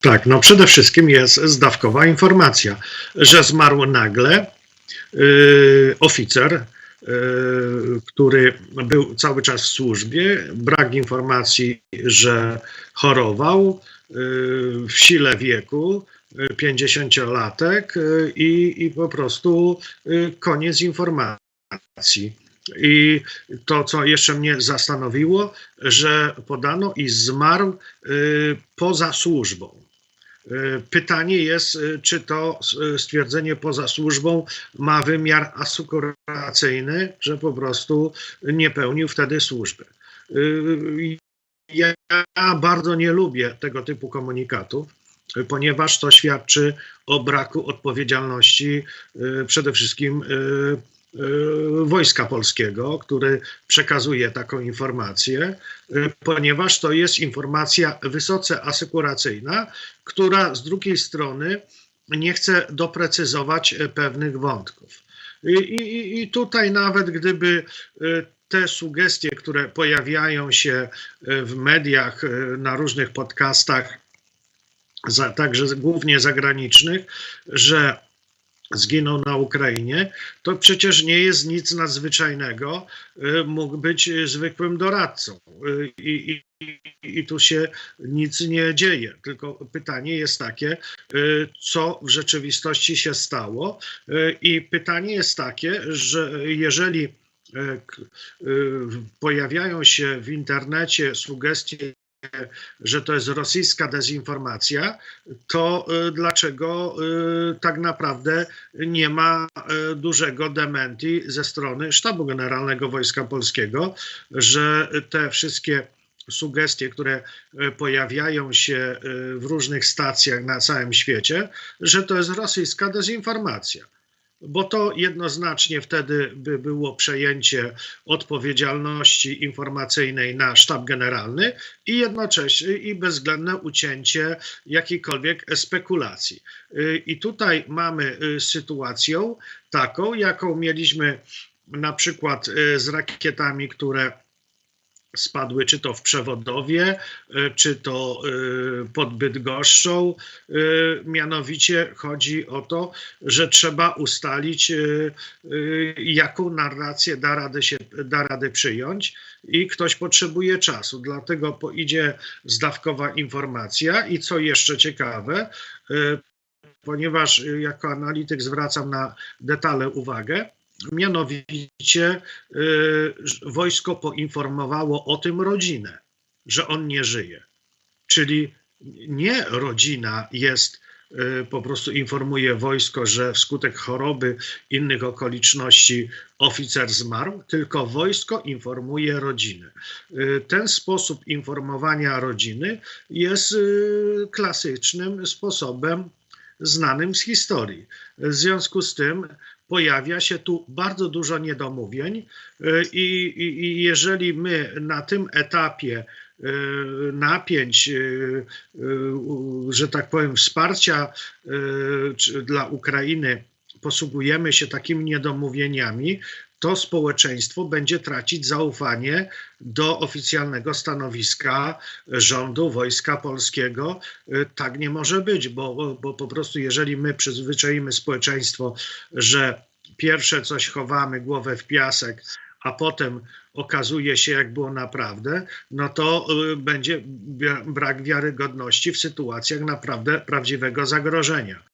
Tak, no przede wszystkim jest zdawkowa informacja, że zmarł nagle yy, oficer, yy, który był cały czas w służbie, brak informacji, że chorował yy, w sile wieku, yy, 50-latek yy, i, i po prostu koniec informacji. I to, co jeszcze mnie zastanowiło, że podano, i zmarł poza służbą. Y, Pytanie jest, y, czy to y, stwierdzenie poza służbą ma wymiar asekuracyjny, że po prostu nie pełnił wtedy służby. Ja bardzo nie lubię tego typu komunikatów, ponieważ to świadczy o braku odpowiedzialności przede wszystkim Wojska Polskiego, który przekazuje taką informację, y, ponieważ to jest informacja wysoce asekuracyjna, która z drugiej strony nie chce doprecyzować e, pewnych wątków. I, i, I tutaj nawet gdyby e, te sugestie, które pojawiają się e, w mediach, e, na różnych podcastach, za, także głównie zagranicznych, że zginął na Ukrainie, to przecież nie jest nic nadzwyczajnego. Y, Mógł być zwykłym doradcą Y, i, i, i tu się nic nie dzieje. Tylko pytanie jest takie, y, co w rzeczywistości się stało. I pytanie jest takie, że jeżeli pojawiają się w internecie sugestie, że to jest rosyjska dezinformacja, to y, dlaczego y, tak naprawdę nie ma y, dużego dementi ze strony Sztabu Generalnego Wojska Polskiego, że te wszystkie sugestie, które pojawiają się w różnych stacjach na całym świecie, że to jest rosyjska dezinformacja. Bo to jednoznacznie wtedy by było przejęcie odpowiedzialności informacyjnej na sztab generalny i jednocześnie i bezwzględne ucięcie jakiejkolwiek spekulacji. Y, I tutaj mamy y, sytuację taką, jaką mieliśmy na przykład y, z rakietami, które spadły czy to w Przewodowie, y, czy to y, pod Bydgoszczą. Y, Mianowicie chodzi o to, że trzeba ustalić, jaką narrację da radę, się, da radę przyjąć i ktoś potrzebuje czasu. Dlatego idzie zdawkowa informacja i co jeszcze ciekawe, ponieważ jako analityk zwracam na detale uwagę, mianowicie y, wojsko poinformowało o tym rodzinę, że on nie żyje. Czyli nie rodzina jest, y, po prostu informuje wojsko, że wskutek choroby, innych okoliczności oficer zmarł, tylko wojsko informuje rodzinę. Y, Ten sposób informowania rodziny jest klasycznym sposobem znanym z historii. W związku z tym pojawia się tu bardzo dużo niedomówień y, i, i, i jeżeli my na tym etapie y, napięć, y, że tak powiem, wsparcia dla Ukrainy posługujemy się takimi niedomówieniami, to społeczeństwo będzie tracić zaufanie do oficjalnego stanowiska rządu, wojska polskiego. Y, Tak nie może być, bo, bo, po prostu jeżeli my przyzwyczaimy społeczeństwo, że pierwsze coś chowamy głowę w piasek, a potem okazuje się, jak było naprawdę, no to y, będzie brak wiarygodności w sytuacjach naprawdę prawdziwego zagrożenia.